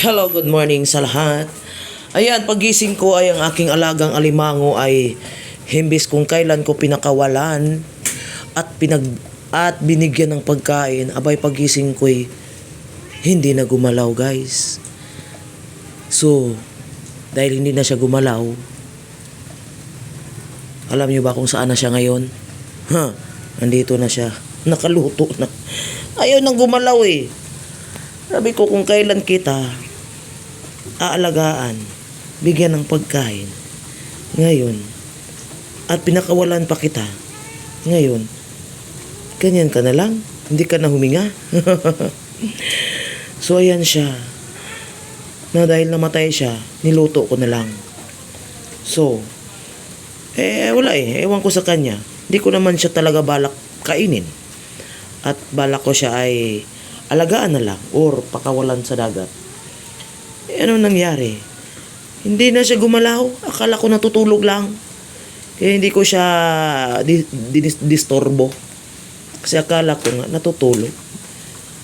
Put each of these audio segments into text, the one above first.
Hello, good morning sa lahat. Ayan, pagising ko ay ang aking alagang alimango ay himbis kung kailan ko pinakawalan at pinag at binigyan ng pagkain, abay pagising ko ay hindi na gumalaw, guys. So, dahil hindi na siya gumalaw, alam niyo ba kung saan na siya ngayon? Ha, nandito na siya. Nakaluto na. Ayaw nang gumalaw eh. Sabi ko kung kailan kita aalagaan, bigyan ng pagkain. Ngayon, at pinakawalan pa kita. Ngayon, ganyan ka na lang. Hindi ka na huminga. so, ayan siya. Na dahil namatay siya, niluto ko na lang. So, eh, wala eh. Ewan ko sa kanya. Hindi ko naman siya talaga balak kainin. At balak ko siya ay alagaan na lang or pakawalan sa dagat. Eh, ano nangyari? Hindi na siya gumalaw. Akala ko natutulog lang. Kaya hindi ko siya di, di- disturbo. Kasi akala ko nga natutulog.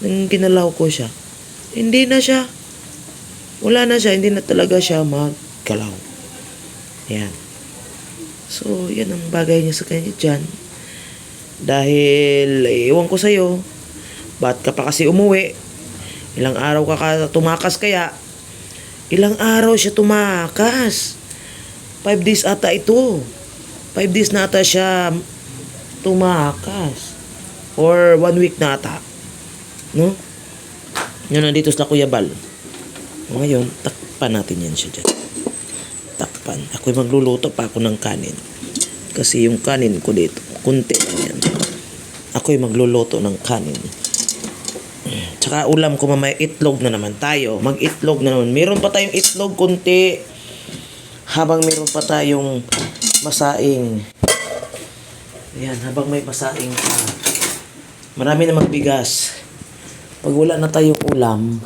Nang ginalaw ko siya, hindi na siya. Wala na siya. Hindi na talaga siya magkalaw. Yan. So, yan ang bagay niya sa kanya dyan. Dahil, eh, ewan ko sa'yo, ba't ka pa kasi umuwi? Ilang araw ka, ka tumakas kaya? Ilang araw siya tumakas? Five days ata ito. Five days na ata siya tumakas. Or one week na ata. No? Yun, nandito sa Kuya Bal. Ngayon, takpan natin yan siya dyan. Takpan. Ako'y magluluto pa ako ng kanin. Kasi yung kanin ko dito, kunti lang yan. Ako'y magluluto ng kanin. Tsaka ulam ko mamaya itlog na naman tayo. Mag-itlog na naman. Meron pa tayong itlog kunti. Habang meron pa tayong masaing. Ayan, habang may masaing pa. Marami na magbigas. Pag wala na tayong ulam,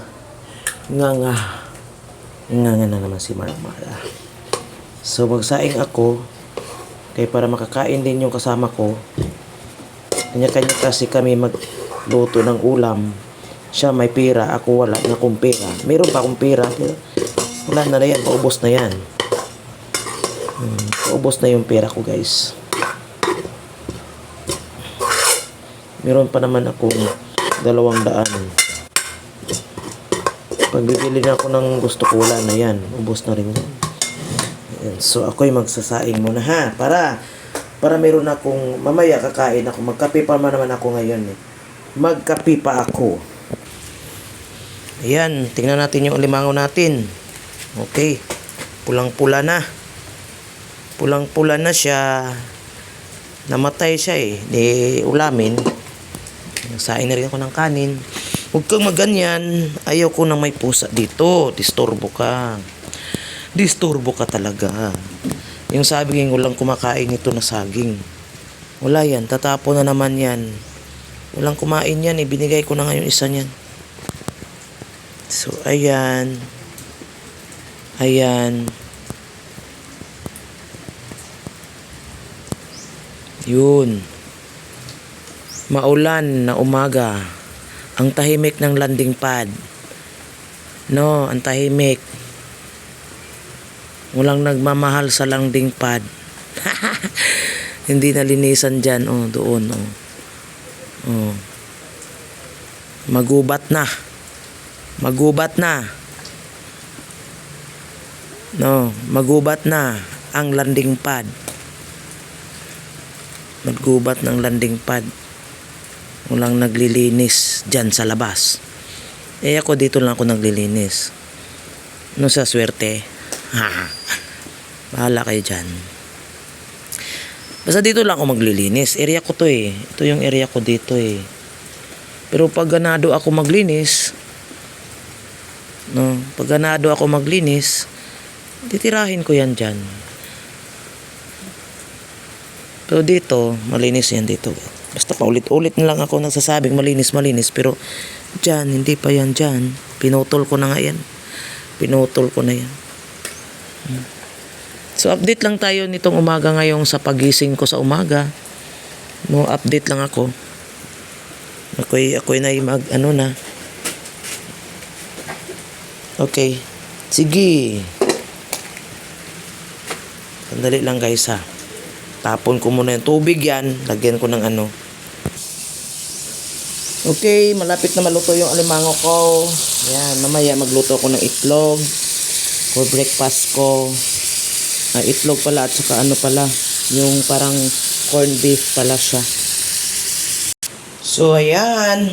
nga nga. Nga nga na naman si Marmara. So magsaing ako. Kaya para makakain din yung kasama ko. Kanya-kanya kasi kami magluto ng ulam. Siya may pera, ako wala na akong pera. Meron pa akong pera, pero wala na na yan, paubos na yan. Hmm, paubos na yung pera ko guys. Meron pa naman akong dalawang daan. Pag bibili na ako ng gusto ko, wala na yan. Ubos na rin yan. Ayan. So ako'y magsasaing muna ha. Para para meron akong mamaya kakain ako. Magkape pa man naman ako ngayon eh. Magkape pa ako. Ayan, tingnan natin yung limango natin. Okay. Pulang-pula na. Pulang-pula na siya. Namatay siya eh. Di ulamin. Nagsaing na rin ako ng kanin. Huwag kang maganyan. Ayaw ko na may pusa dito. Disturbo ka. Disturbo ka talaga. Yung saging, walang kumakain ito na saging. Wala yan. Tatapo na naman yan. Walang kumain yan. Ibinigay ko na ngayon isa niyan. So, ayan. Ayan. Yun. Maulan na umaga. Ang tahimik ng landing pad. No, ang tahimik. Walang nagmamahal sa landing pad. Hindi nalinisan dyan. Oh, doon. Oh. Oh. Magubat na. Magubat na. No, magubat na ang landing pad. Maggubat ng landing pad. Walang naglilinis dyan sa labas. Eh ako dito lang ako naglilinis. No sa swerte. Ha. Bahala kayo dyan. Basta dito lang ako maglilinis. Area ko to eh. Ito yung area ko dito eh. Pero pag ganado ako maglinis, no, pag ganado ako maglinis, titirahin ko yan dyan. Pero dito, malinis yan dito. Basta paulit-ulit na lang ako nagsasabing malinis, malinis. Pero dyan, hindi pa yan dyan. Pinutol ko na nga yan. Pinutol ko na yan. So update lang tayo nitong umaga ngayong sa pagising ko sa umaga. No, update lang ako. Ako'y, ako'y na mag, ano na. Okay. Sige. Sandali lang guys ha. Tapon ko muna yung tubig yan. Lagyan ko ng ano. Okay, malapit na maluto yung alimango ko. Yan, mamaya magluto ko ng itlog for breakfast ko. Ah, itlog pala at saka ano pala, yung parang corned beef pala siya. So, ayan.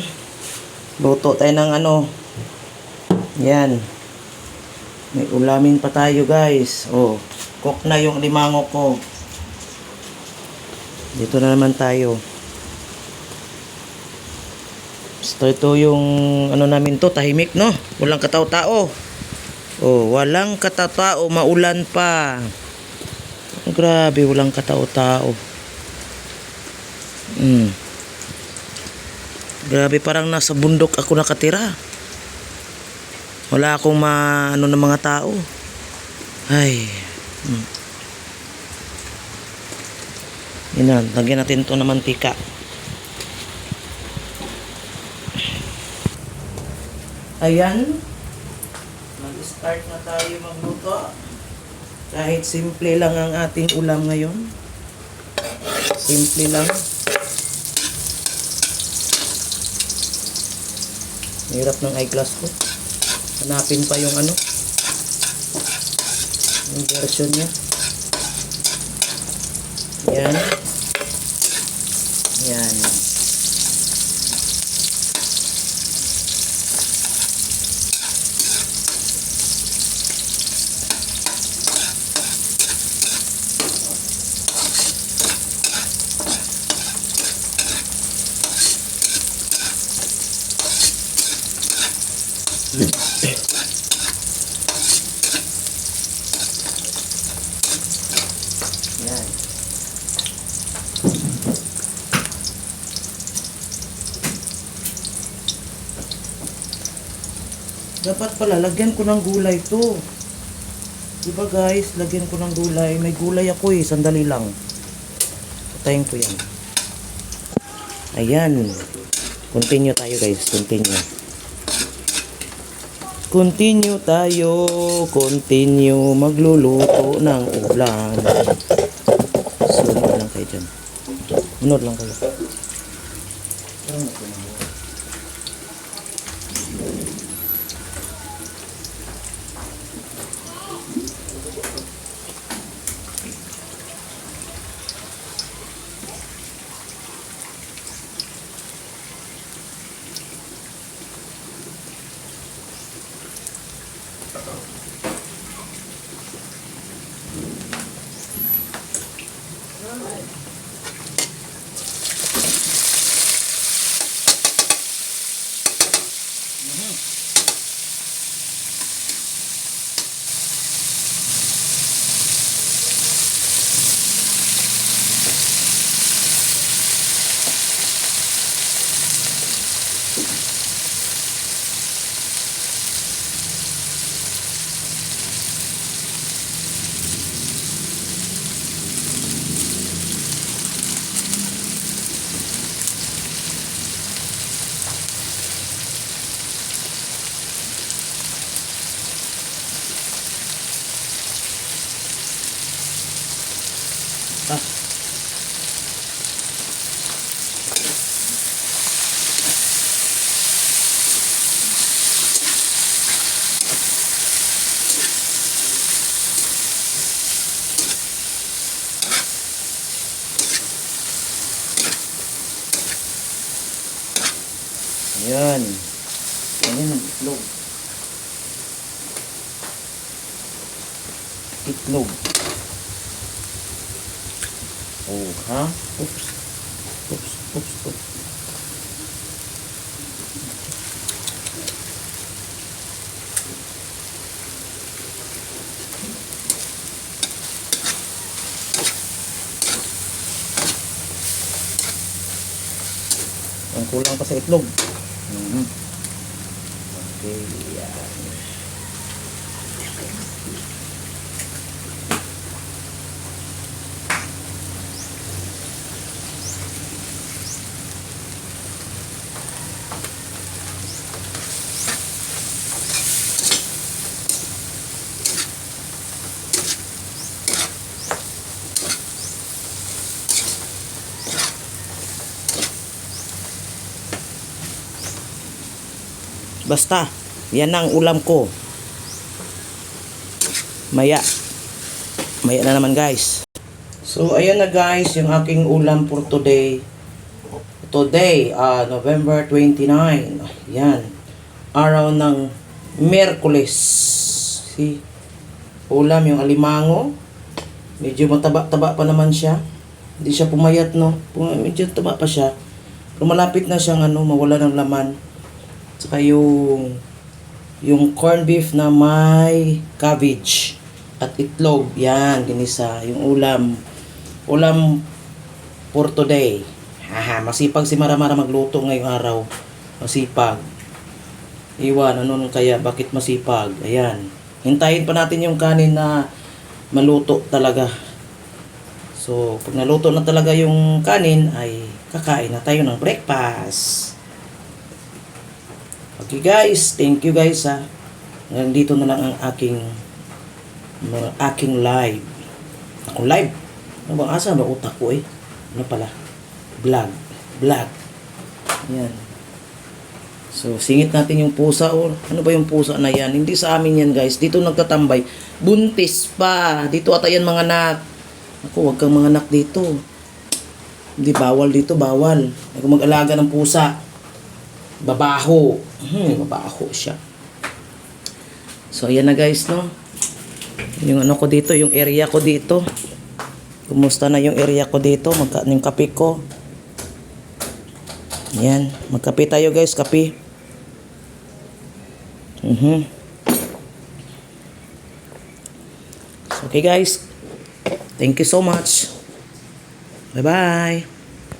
Luto tayo ng ano. Yan. May ulamin pa tayo guys. Oh, cook na yung limango ko. Dito na naman tayo. So ito yung ano namin to, tahimik no? Walang katao-tao. Oh, walang katao-tao, maulan pa. Grabe, walang katao-tao. Hmm. Grabe, parang nasa bundok ako nakatira. Wala akong ma ano ng mga tao. Ay. Hmm. Na, lagyan natin to ng mantika. Ayan. Mag-start na tayo magluto. Kahit simple lang ang ating ulam ngayon. Simple lang. Hirap ng eyeglass ko. Hanapin pa yung ano. Yung version niya. Yan. Yan. Yan. Dapat pala, lagyan ko ng gulay to. Diba guys, lagyan ko ng gulay. May gulay ako eh, sandali lang. Patayin ko yan. Ayan. Continue tayo guys, continue. Continue tayo, continue magluluto ng ulam. Sunod lang kayo dyan. Sunod lang kayo. Parang magkunawa. 方。Ah. Ayan. Ayan ang itlog. Itlog. Oh, ha? Oops. Oops, oops, oops. Ang kulang pa sa itlog. Mhm. Okay, yan. Basta, yan ang ulam ko. Maya. Maya na naman guys. So, ayan na guys, yung aking ulam for today. Today, ah November 29. Yan. Araw ng Merkules. See? Ulam yung alimango. Medyo mataba-taba pa naman siya. Hindi siya pumayat, no? Medyo taba pa siya. Pero malapit na siyang ano, mawala ng laman. Saka yung yung corned beef na may cabbage at itlog. Yan, ginisa. Yung ulam. Ulam for today. Haha, masipag si Maramara magluto ngayong araw. Masipag. Iwan, ano nung kaya? Bakit masipag? Ayan. Hintayin pa natin yung kanin na maluto talaga. So, pag naluto na talaga yung kanin, ay kakain na tayo ng breakfast. Okay guys, thank you guys ha. Ngayon dito na lang ang aking mga aking live. Ako live. Ano ba? Asa ba utak ko eh? Ano pala? Vlog. Vlog. Yan. So, singit natin yung pusa o ano ba yung pusa na yan? Hindi sa amin yan guys. Dito nagtatambay. Buntis pa. Dito ata yan mga anak. Ako, wag kang mga anak dito. Hindi, bawal dito, bawal. Kang mag-alaga ng pusa. Babaho. Hmm, babaho siya. So, ayan na guys, no? Yung ano ko dito, yung area ko dito. Kumusta na yung area ko dito? Magka, yung kape ko. Yan. Magkape tayo guys, kape. Mhm. Okay guys. Thank you so much. Bye-bye.